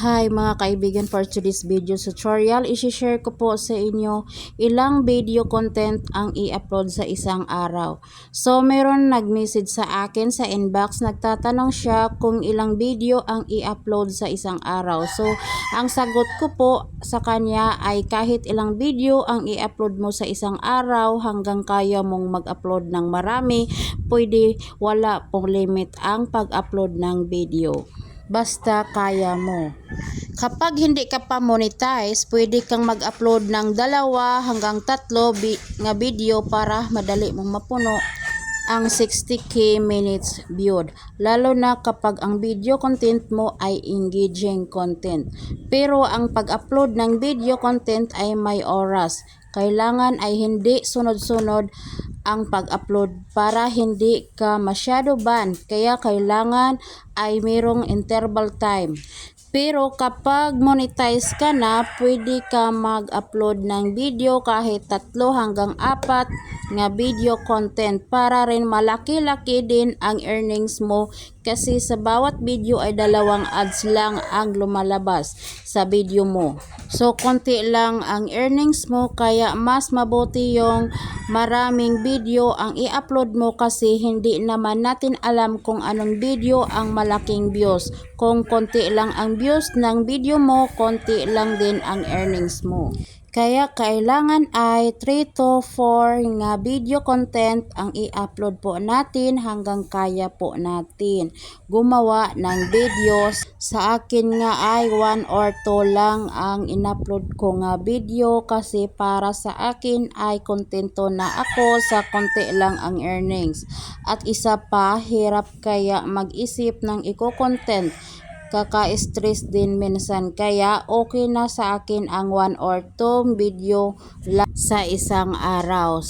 Hi mga kaibigan for today's video tutorial, isi-share ko po sa inyo ilang video content ang i-upload sa isang araw. So meron nag-message sa akin sa inbox, nagtatanong siya kung ilang video ang i-upload sa isang araw. So ang sagot ko po sa kanya ay kahit ilang video ang i-upload mo sa isang araw hanggang kaya mong mag-upload ng marami, pwede wala pong limit ang pag-upload ng video basta kaya mo. Kapag hindi ka pa monetize, pwede kang mag-upload ng dalawa hanggang tatlo bi- nga video para madali mong mapuno ang 60k minutes viewed. Lalo na kapag ang video content mo ay engaging content. Pero ang pag-upload ng video content ay may oras. Kailangan ay hindi sunod-sunod ang pag-upload para hindi ka masyado ban. Kaya kailangan ay mayroong interval time. Pero kapag monetize ka na, pwede ka mag-upload ng video kahit tatlo hanggang apat nga video content para rin malaki-laki din ang earnings mo kasi sa bawat video ay dalawang ads lang ang lumalabas sa video mo. So konti lang ang earnings mo kaya mas mabuti yung maraming video ang i-upload mo kasi hindi naman natin alam kung anong video ang malaking views. Kung konti lang ang views ng video mo, konti lang din ang earnings mo. Kaya kailangan ay 3 to 4 nga video content ang i-upload po natin hanggang kaya po natin gumawa ng videos. Sa akin nga ay 1 or 2 lang ang in-upload ko nga video kasi para sa akin ay kontento na ako sa konti lang ang earnings. At isa pa, hirap kaya mag-isip ng eco-content kaka-stress din minsan kaya okay na sa akin ang 1 or 2 video lang sa isang araw.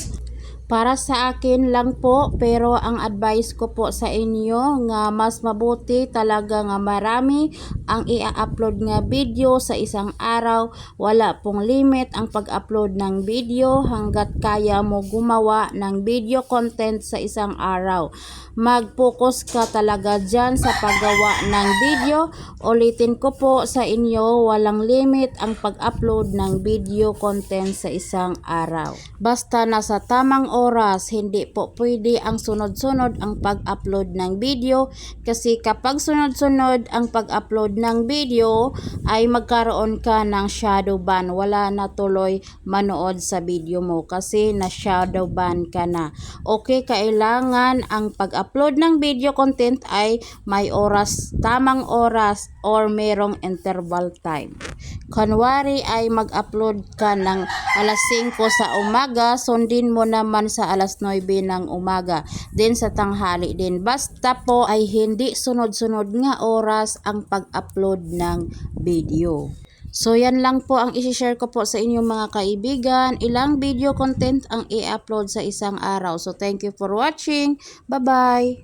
Para sa akin lang po pero ang advice ko po sa inyo nga mas mabuti talaga nga marami ang i-upload nga video sa isang araw. Wala pong limit ang pag-upload ng video hanggat kaya mo gumawa ng video content sa isang araw. Mag-focus ka talaga dyan sa paggawa ng video. Ulitin ko po sa inyo walang limit ang pag-upload ng video content sa isang araw. Basta nasa tamang oras, hindi po pwede ang sunod-sunod ang pag-upload ng video kasi kapag sunod-sunod ang pag-upload ng video ay magkaroon ka ng shadow ban. Wala na tuloy manood sa video mo kasi na shadow ban ka na. Okay, kailangan ang pag-upload ng video content ay may oras, tamang oras or merong interval time. Kunwari ay mag-upload ka ng alas 5 sa umaga, sundin mo naman sa alas 9 ng umaga, din sa tanghali din. Basta po ay hindi sunod-sunod nga oras ang pag-upload ng video. So yan lang po ang isi-share ko po sa inyong mga kaibigan. Ilang video content ang i-upload sa isang araw. So thank you for watching. Bye-bye!